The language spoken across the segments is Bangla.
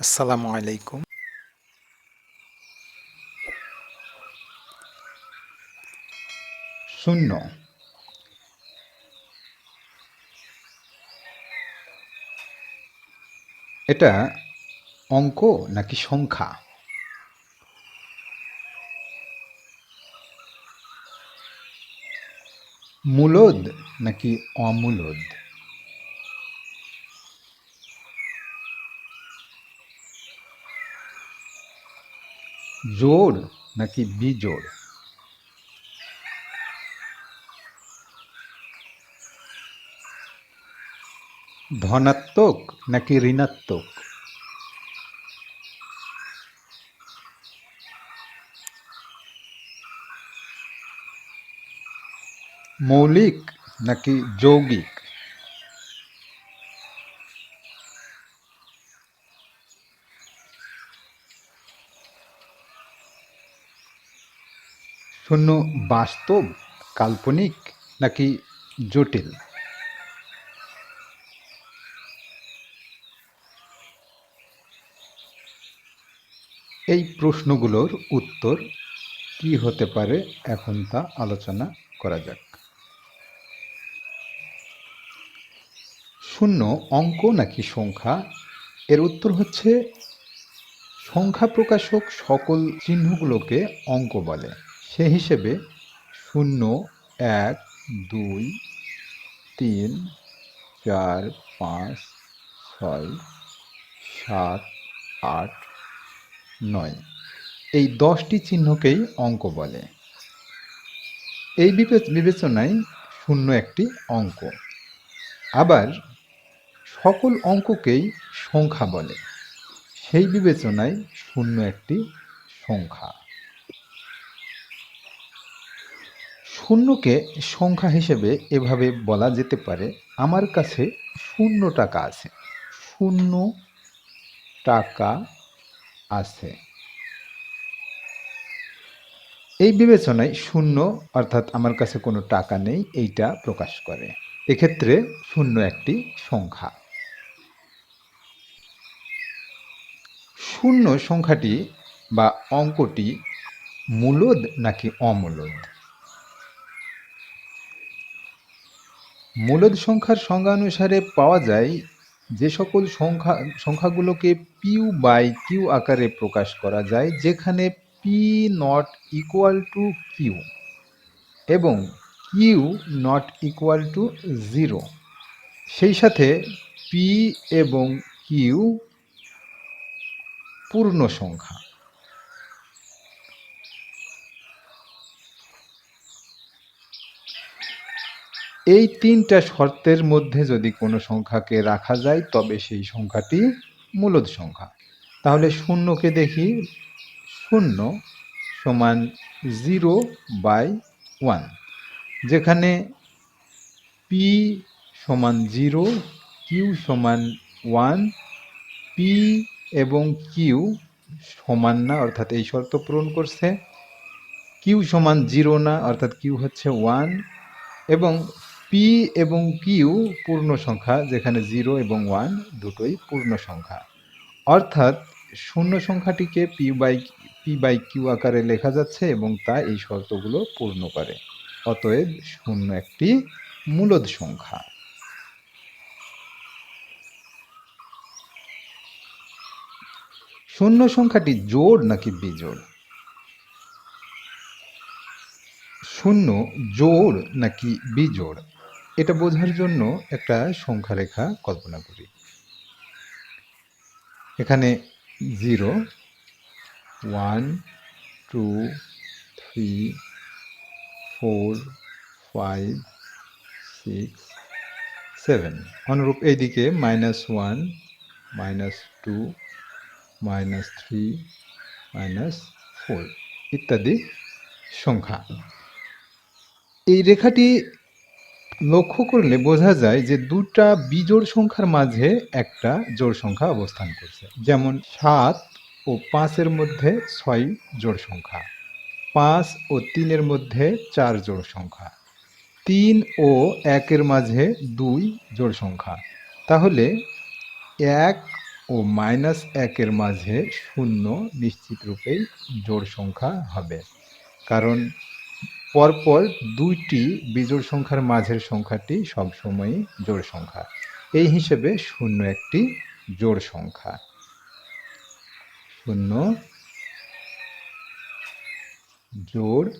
আসসালামু আলাইকুম। শূন্য। এটা অঙ্ক নাকি সংখ্যা? মূলদ নাকি অমূলদ? জোড় নাকি বিজোড় ধনাত্মক নাকি ঋণাত্মক মৌলিক নাকি যৌগিক শূন্য বাস্তব, কাল্পনিক নাকি জটিল? এই প্রশ্নগুলোর উত্তর কি হতে পারে এখন তা আলোচনা করা যাক। শূন্য অঙ্ক নাকি সংখ্যা? এর উত্তর হচ্ছে, সংখ্যা প্রকাশক সকল চিহ্নগুলোকে অঙ্ক বলে। সে হিসেবে শূন্য, এক, দুই, তিন, চার, পাঁচ, ছয়, সাত, আট, নয়। এই দশটি চিহ্নকেই অঙ্ক বলে। এই বিবে- বিবেচনায় শূন্য একটি অঙ্ক। আবার সকল অঙ্ককেই সংখ্যা বলে। সেই বিবেচনায় শূন্য একটি সংখ্যা। শূন্যকে সংখ্যা হিসেবে এভাবে বলা যেতে পারে। আমার কাছে শূন্য টাকা আছে। শূন্য টাকা আছে। এই বিবেচনায় শূন্য অর্থাৎ আমার কাছে কোনো টাকা নেই, এইটা প্রকাশ করে। এক্ষেত্রে শূন্য একটি সংখ্যা। শূন্য সংখ্যাটি বা অঙ্কটি মূলদ নাকি অমূলদ? মূলদ সংখ্যার সংজ্ঞা অনুসারে পাওয়া যায় যে সকল সংখ্যা, সংখ্যাগুলোকে পিউ বাই কিউ আকারে প্রকাশ করা যায়, যেখানে P not equal to Q এবং Q not equal to zero সেই সাথে পি এবং কিউ পূর্ণ সংখ্যা। এই তিনটা শর্তের মধ্যে যদি কোনো সংখ্যাকে রাখা যায়, তবে সেই সংখ্যাটি মূলদ সংখ্যা। তাহলে শূন্যকে দেখি। শূন্য সমান জিরো বাই ওয়ান, যেখানে পি সমান জিরো, কিউ সমান ওয়ান, পি এবং কিউ সমান না, অর্থাৎ এই শর্ত পূরণ করছে। কিউ সমান জিরো না, অর্থাৎ কিউ হচ্ছে ওয়ান, এবং পি এবং কিউ পূর্ণ সংখ্যা যেখানে জিরো এবং ওয়ান দুটোই পূর্ণ সংখ্যা অর্থাৎ শূন্য সংখ্যাটিকে P by P by Q আকারে লেখা যাচ্ছে এবং তা এই শর্তগুলো পূর্ণ করে। অতএব শূন্য একটি মূলদ সংখ্যা। শূন্য সংখ্যাটি জোড় নাকি বিজোড়? শূন্য জোড় নাকি বিজোড়? এটা বোঝার জন্য একটা সংখ্যা রেখা কল্পনা করি। এখানে zero one two three four five six seven অনুরূপ এইদিকে minus one minus two minus three minus four ইত্যাদি সংখ্যা। এই রেখাটি লক্ষ্য করলে বোঝা যায় যে দুটা বিজোড় সংখ্যার মাঝে একটা জোড় সংখ্যা অবস্থান করছে। যেমন সাত ও পাঁচের মধ্যে ছয় জোড় সংখ্যা, পাঁচ ও তিনের মধ্যে চার জোড় সংখ্যা, তিন ও একের মাঝে দুই জোড় সংখ্যা। তাহলে এক ও মাইনাস একের মাঝে শূন্য নিশ্চিত রূপেই জোড় সংখ্যা হবে। কারণ পরপর দুইটি বিজোড় সংখ্যার মাঝের সংখ্যাটি সবসময়ই জোড় সংখ্যা। এই হিসেবে শূন্য একটি জোড় সংখ্যা। শূন্য জোড়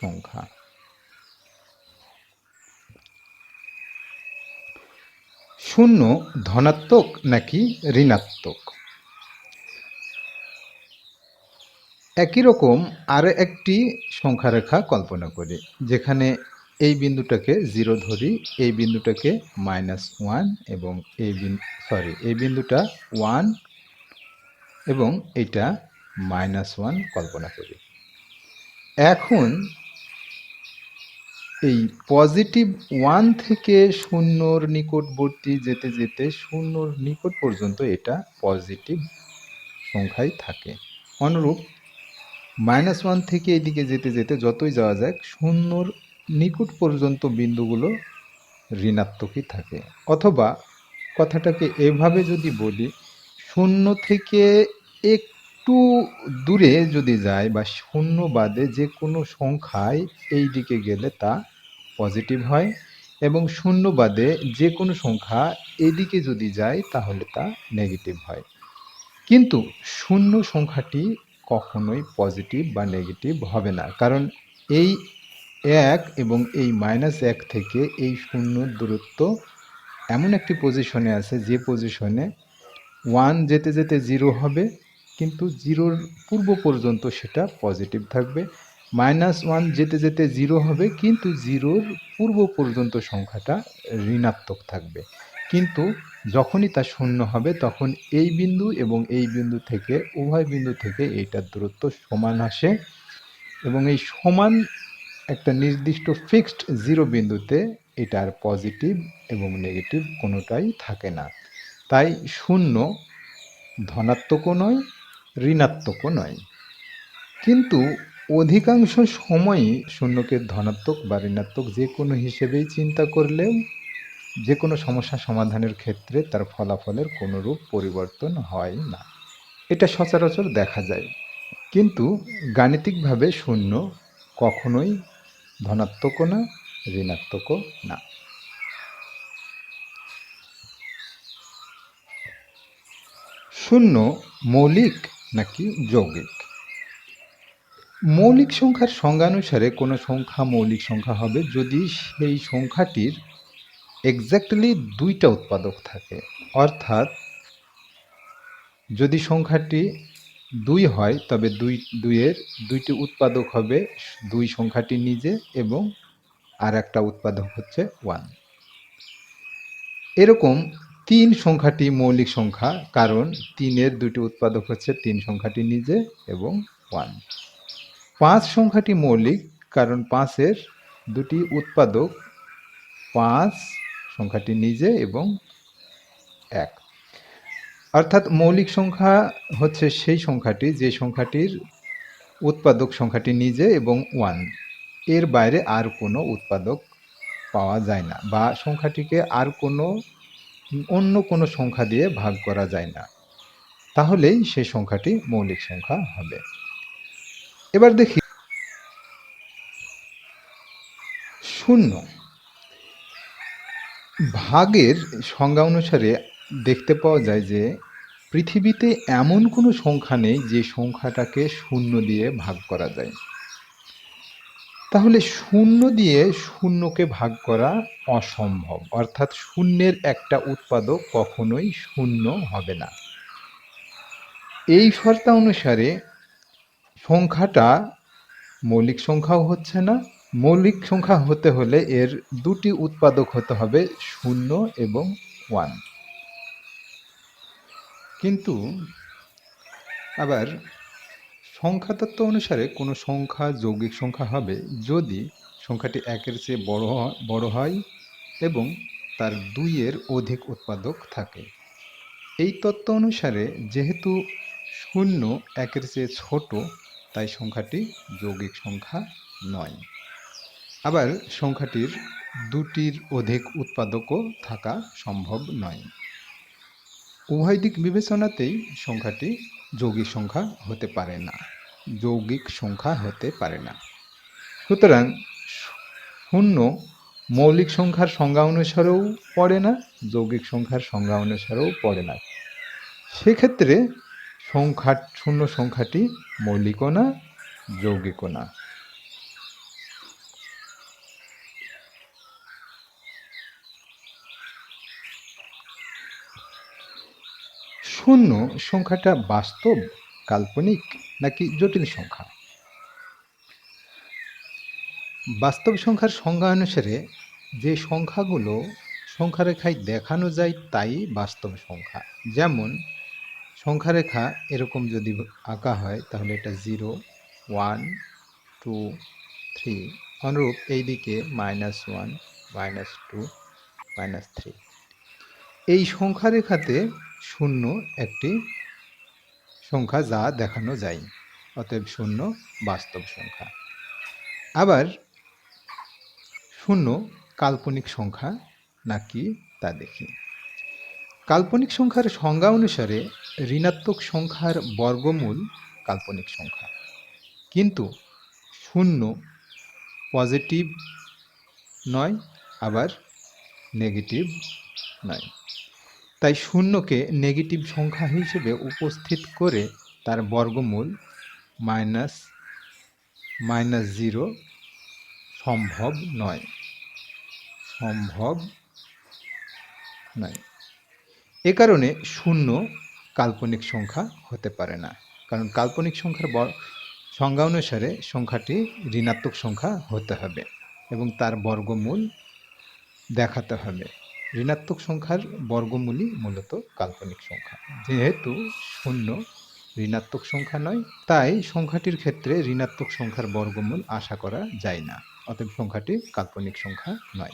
সংখ্যা। শূন্য ধনাত্মক নাকি ঋণাত্মক? একই রকম আরও একটি সংখ্যা রেখা কল্পনা করি, যেখানে এই বিন্দুটাকে জিরো ধরি, এই বিন্দুটাকে মাইনাস ওয়ান এবং এই বিন্দু সরি, এই বিন্দুটা ওয়ান এবং এটা মাইনাস ওয়ান কল্পনা করি। এখন এই পজিটিভ ওয়ান থেকে শূন্যর নিকটবর্তী যেতে যেতে শূন্যর নিকট পর্যন্ত এটা পজিটিভ সংখ্যাই থাকে। অনুরূপ মাইনাস ওয়ান থেকে এদিকে যেতে যেতে যতই যাওয়া যাক, শূন্যর নিকট পর্যন্ত বিন্দুগুলো ঋণাত্মকই থাকে। অথবা কথাটাকে এভাবে যদি বলি, শূন্য থেকে একটু দূরে যদি যায় বা শূন্য বাদে যে কোনো সংখ্যায় এই দিকে গেলে তা পজিটিভ হয় এবং শূন্য বাদে যে কোনো সংখ্যা এদিকে যদি যায়, তাহলে তা নেগেটিভ হয়। কিন্তু শূন্য সংখ্যাটি কখনোই পজিটিভ বা নেগেটিভ হবে না। কারণ এই এক এবং এই মাইনাস এক থেকে এই শূন্য দূরত্ব এমন একটি পজিশনে আছে যে পজিশনে ওয়ান যেতে যেতে জিরো হবে, কিন্তু জিরোর পূর্ব পর্যন্ত সেটা পজিটিভ থাকবে। মাইনাস ওয়ান যেতে যেতে জিরো হবে, কিন্তু জিরোর পূর্ব পর্যন্ত সংখ্যাটা ঋণাত্মক থাকবে। কিন্তু যখনই তা শূন্য হবে, তখন এই বিন্দু এবং এই বিন্দু থেকে, উভয় বিন্দু থেকে এইটার দূরত্ব সমান আসে এবং এই সমান একটা নির্দিষ্ট ফিক্সড জিরো বিন্দুতে এটার পজিটিভ এবং নেগেটিভ কোনোটাই থাকে না। তাই শূন্য ধনাত্মকও নয়, ঋণাত্মকও নয়। কিন্তু অধিকাংশ সময়ই শূন্যকে ধনাত্মক বা ঋণাত্মক যে কোনো হিসেবেই চিন্তা করলেও যে কোনো সমস্যা সমাধানের ক্ষেত্রে তার ফলাফলের কোনোরূপ পরিবর্তন হয় না। এটা সচরাচর দেখা যায়। কিন্তু গাণিতিকভাবে শূন্য কখনোই ধনাত্মকও না, ঋণাত্মকও না। শূন্য মৌলিক নাকি যৌগিক? মৌলিক সংখ্যার সংজ্ঞানুসারে কোনো সংখ্যা মৌলিক সংখ্যা হবে যদি সেই সংখ্যাটির এক্স্যাক্টলি দুইটা উৎপাদক থাকে। অর্থাৎ যদি সংখ্যাটি দুই হয়, তবে দুই, দুইয়ের দুইটি উৎপাদক হবে দুই সংখ্যাটি নিজে এবং আর একটা উৎপাদক হচ্ছে ওয়ান এরকম তিন সংখ্যাটি মৌলিক সংখ্যা, কারণ তিনের দুটি উৎপাদক হচ্ছে তিন সংখ্যাটি নিজে এবং ওয়ান পাঁচ সংখ্যাটি মৌলিক, কারণ পাঁচের দুটি উৎপাদক পাঁচ সংখ্যাটি নিজে এবং এক। অর্থাৎ মৌলিক সংখ্যা হচ্ছে সেই সংখ্যাটি, যে সংখ্যাটির উৎপাদক সংখ্যাটি নিজে এবং ওয়ানের বাইরে আর কোনো উৎপাদক পাওয়া যায় না বা সংখ্যাটিকে আর কোনো, অন্য কোনো সংখ্যা দিয়ে ভাগ করা যায় না। তাহলেই সেই সংখ্যাটি মৌলিক সংখ্যা হবে। এবার দেখি শূন্য। ভাগের সংজ্ঞা অনুসারে দেখতে পাওয়া যায় যে, পৃথিবীতে এমন কোনো সংখ্যা নেই যে সংখ্যাটাকে শূন্য দিয়ে ভাগ করা যায়। তাহলে শূন্য দিয়ে শূন্যকে ভাগ করা অসম্ভব। অর্থাৎ শূন্যের একটা উৎপাদক কখনোই শূন্য হবে না। এই শর্তা অনুসারে সংখ্যাটা মৌলিক সংখ্যাও হচ্ছে না মৌলিক সংখ্যা হতে হলে এর দুটি উৎপাদক হতে হবে শূন্য এবং ওয়ান। কিন্তু আবার সংখ্যাতত্ত্ব অনুসারে কোনো সংখ্যা যৌগিক সংখ্যা হবে যদি সংখ্যাটি একের চেয়ে বড় বড় হয় এবং তার দুইয়ের অধিক উৎপাদক থাকে। এই তত্ত্ব অনুসারে যেহেতু শূন্য একের চেয়ে ছোট, তাই সংখ্যাটি যৌগিক সংখ্যা নয়। আবার সংখ্যাটির দুটির অধিক উৎপাদকও থাকা সম্ভব নয়। উভয় দিক বিবেচনাতেই সংখ্যাটি যৌগিক সংখ্যা হতে পারে না। যৌগিক সংখ্যা হতে পারে না। সুতরাং শূন্য মৌলিক সংখ্যার সংজ্ঞা অনুসারেও পড়ে না, যৌগিক সংখ্যার সংজ্ঞা অনুসারেও পড়ে না। সেক্ষেত্রে সংখ্যা, শূন্য সংখ্যাটি মৌলিকও না, যৌগিকও না। শূন্য সংখ্যাটা বাস্তব, কাল্পনিক নাকি জটিল সংখ্যা? বাস্তব সংখ্যার সংজ্ঞা অনুসারে যে সংখ্যাগুলো সংখ্যারেখায় দেখানো যায় তাই বাস্তব সংখ্যা। যেমন, সংখ্যারেখা এরকম যদি আঁকা হয়, তাহলে এটা জিরো, ওয়ান, টু, থ্রি। অনুরূপ এইদিকে minus one, minus two, minus three. এই সংখ্যারেখাতে শূন্য একটি সংখ্যা যা দেখানো যায়, অতএব শূন্য বাস্তব সংখ্যা। আবার শূন্য কাল্পনিক সংখ্যা নাকি তা দেখি। কাল্পনিক সংখ্যার সংজ্ঞা অনুসারে ঋণাত্মক সংখ্যার বর্গমূল কাল্পনিক সংখ্যা। কিন্তু শূন্য পজিটিভ নয়, আবার নেগেটিভ নয়। তাই শূন্যকে নেগেটিভ সংখ্যা হিসেবে উপস্থিত করে তার বর্গমূল মাইনাস মাইনাস জিরো সম্ভব নয়। সম্ভব নয়। এ কারণে শূন্য কাল্পনিক সংখ্যা হতে পারে না। কারণ কাল্পনিক সংখ্যার সংজ্ঞা অনুসারে সংখ্যাটি ঋণাত্মক সংখ্যা হতে হবে এবং তার বর্গমূল দেখাতে হবে। ঋণাত্মক সংখ্যার বর্গমূলই মূলত কাল্পনিক সংখ্যা। যেহেতু শূন্য ঋণাত্মক সংখ্যা নয়, তাই সংখ্যাটির ক্ষেত্রে ঋণাত্মক সংখ্যার বর্গমূল আশা করা যায় না। অতএব সংখ্যাটি কাল্পনিক সংখ্যা নয়।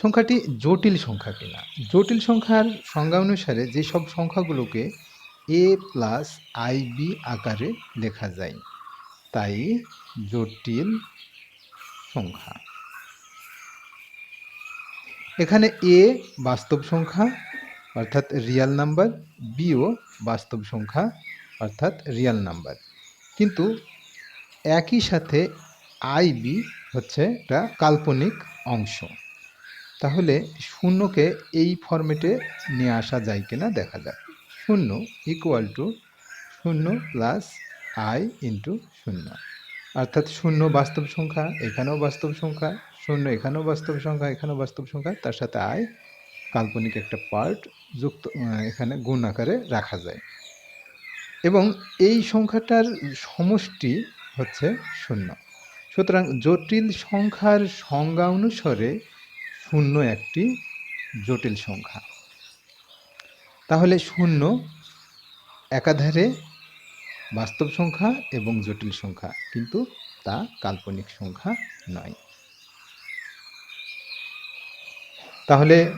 সংখ্যাটি জটিল সংখ্যা কিনা? জটিল সংখ্যার সংজ্ঞা অনুসারে যেসব সংখ্যাগুলোকে এ প্লাস আই বি আকারে লেখা যায়, তাই জটিল সংখ্যা। এখানে এ বাস্তব সংখ্যা, অর্থাৎ রিয়াল নাম্বার বিও বাস্তব সংখ্যা, অর্থাৎ রিয়াল নাম্বার কিন্তু একই সাথে আই বি হচ্ছে একটা কাল্পনিক অংশ। তাহলে শূন্যকে এই ফরম্যাটে নিয়ে আসা যায় কিনা দেখা যাক। শূন্য ইকুয়াল টু শূন্য প্লাস আই ইন্টু শূন্য। অর্থাৎ শূন্য বাস্তব সংখ্যা, এখানেও বাস্তব সংখ্যা শূন্য, এখানেও বাস্তব সংখ্যা, এখানেও বাস্তব সংখ্যা, তার সাথে আয়, কাল্পনিক একটা পার্ট যুক্ত এখানে গুণ আকারে রাখা যায়। এবং এই সংখ্যাটার সমষ্টি হচ্ছে শূন্য। সুতরাং জটিল সংখ্যার সংজ্ঞা অনুসারে শূন্য একটি জটিল সংখ্যা। তাহলে শূন্য একাধারে বাস্তব সংখ্যা এবং জটিল সংখ্যা, কিন্তু তা কাল্পনিক সংখ্যা নয়। তাহলে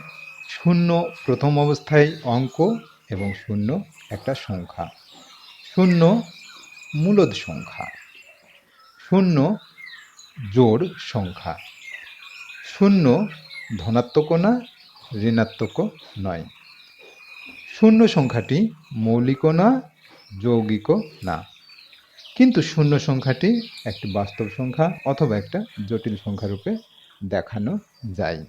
শূন্য প্রথম অবস্থায় অঙ্ক এবং শূন্য একটা সংখ্যা। শূন্য মূলদ সংখ্যা। শূন্য জোড় সংখ্যা। শূন্য ধনাত্মক না, ঋণাত্মক নয়। শূন্য সংখ্যাটি মৌলিকও না যৌগিকও না। কিন্তু শূন্য সংখ্যাটি একটি বাস্তব সংখ্যা অথবা একটা জটিল সংখ্যা রূপে দেখানো যায়।